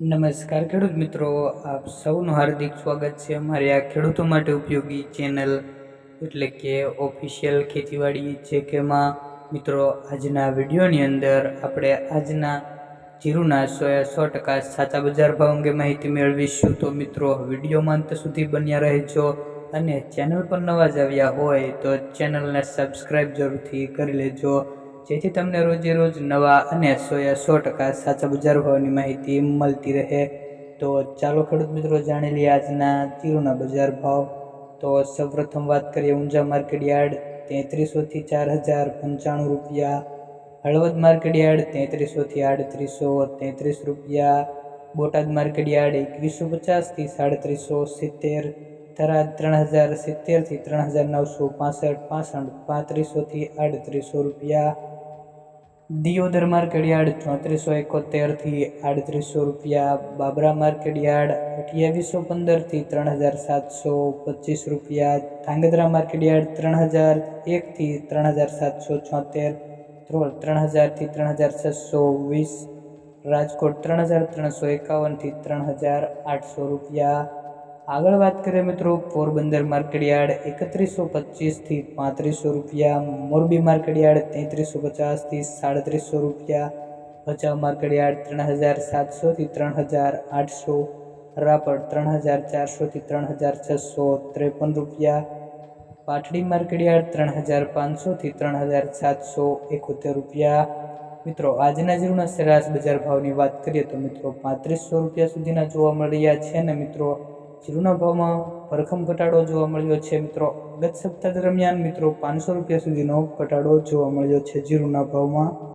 નમસ્કાર ખેડૂત મિત્રો, આપ સૌનું હાર્દિક સ્વાગત છે અમારી આ ખેડૂતો માટે ઉપયોગી ચેનલ એટલે કે ઓફિશિયલ ખેતીવાડી છે કે માં મિત્રો આજના વિડીયોની અંદર આપણે આજના જીરુના સો સો ટકા સાચા બજાર ભાવ અંગે માહિતી મેળવીશું. તો મિત્રો, વિડીયોમાં અંત સુધી બન્યા રહેજો અને ચેનલ પર નવા જ આવ્યા હોય તો ચેનલને સબસ્ક્રાઈબ જરૂરથી કરી લેજો. જેથી તમને રોજે રોજ નવા અને સોએ સો ટકા સાચા બજાર ભાવની માહિતી મળતી રહે. તો ચાલો ખેડૂત મિત્રો જાણી લઈએ આજના જીરુના બજાર ભાવ. તો સૌપ્રથમ વાત કરીએ ઊંઝા માર્કેટ યાર્ડ તેત્રીસોથી ચાર હજાર પંચાણું રૂપિયા. હળવદ માર્કેટ યાર્ડ તેત્રીસોથી આડત્રીસો તેત્રીસ રૂપિયા. બોટાદ માર્કેટ યાર્ડ એકવીસો પચાસથી સાડત્રીસો સિત્તેર. થરાદ ત્રણ હજાર સિત્તેરથી ત્રણ હજાર નવસો પાસઠ પાસઠ પાંત્રીસોથી આડત્રીસો રૂપિયા. દિયોદર માર્કેટ યાર્ડ ચોત્રીસો એકોતેરથી આડત્રીસો રૂપિયા, બાબરા માર્કેટ યાર્ડ અઠ્યાવીસો પંદરથી ત્રણ હજાર સાતસો પચીસ રૂપિયા, ધાંગધ્રા માર્કેટ યાર્ડ ત્રણ હજાર એકથી ત્રણ હજાર સાતસો છોતેર ત્રણ હજારથી ત્રણ હજાર છસો વીસ, રાજકોટ ત્રણ હજાર ત્રણસો એકાવનથી ત્રણ હજાર આઠસો રૂપિયા આગળ વાત કરીએ મિત્રો, પોરબંદર માર્કેટ યાર્ડ એકત્રીસો પચીસથી પાંત્રીસો રૂપિયા, મોરબી માર્કેટ યાર્ડ તેત્રીસો પચાસથી સાડત્રીસો રૂપિયા, ભચાઉ માર્કેટ યાર્ડ ત્રણ હજાર સાતસોથી ત્રણ હજાર આઠસો, રાપર ત્રણ હજાર ચારસોથી ત્રણ હજાર છસો ત્રેપન રૂપિયા, પાટડી માર્કેટ યાર્ડ ત્રણ હજાર પાંચસોથી ત્રણ હજાર સાતસો એકોતેર રૂપિયા. મિત્રો, આજના જીવના સરેરાશ બજાર ભાવની વાત કરીએ તો મિત્રો, પાંત્રીસો રૂપિયા સુધીના જોવા મળી રહ્યા છે ને મિત્રો જીરુના ભાવમાં ભરખમ ઘટાડો જોવા મળ્યો છે, મિત્રો. ગત સપ્તાહ દરમિયાન, મિત્રો, પાંચસો રૂપિયા સુધીનો ઘટાડો જોવા મળ્યો છે જીરુના ભાવમાં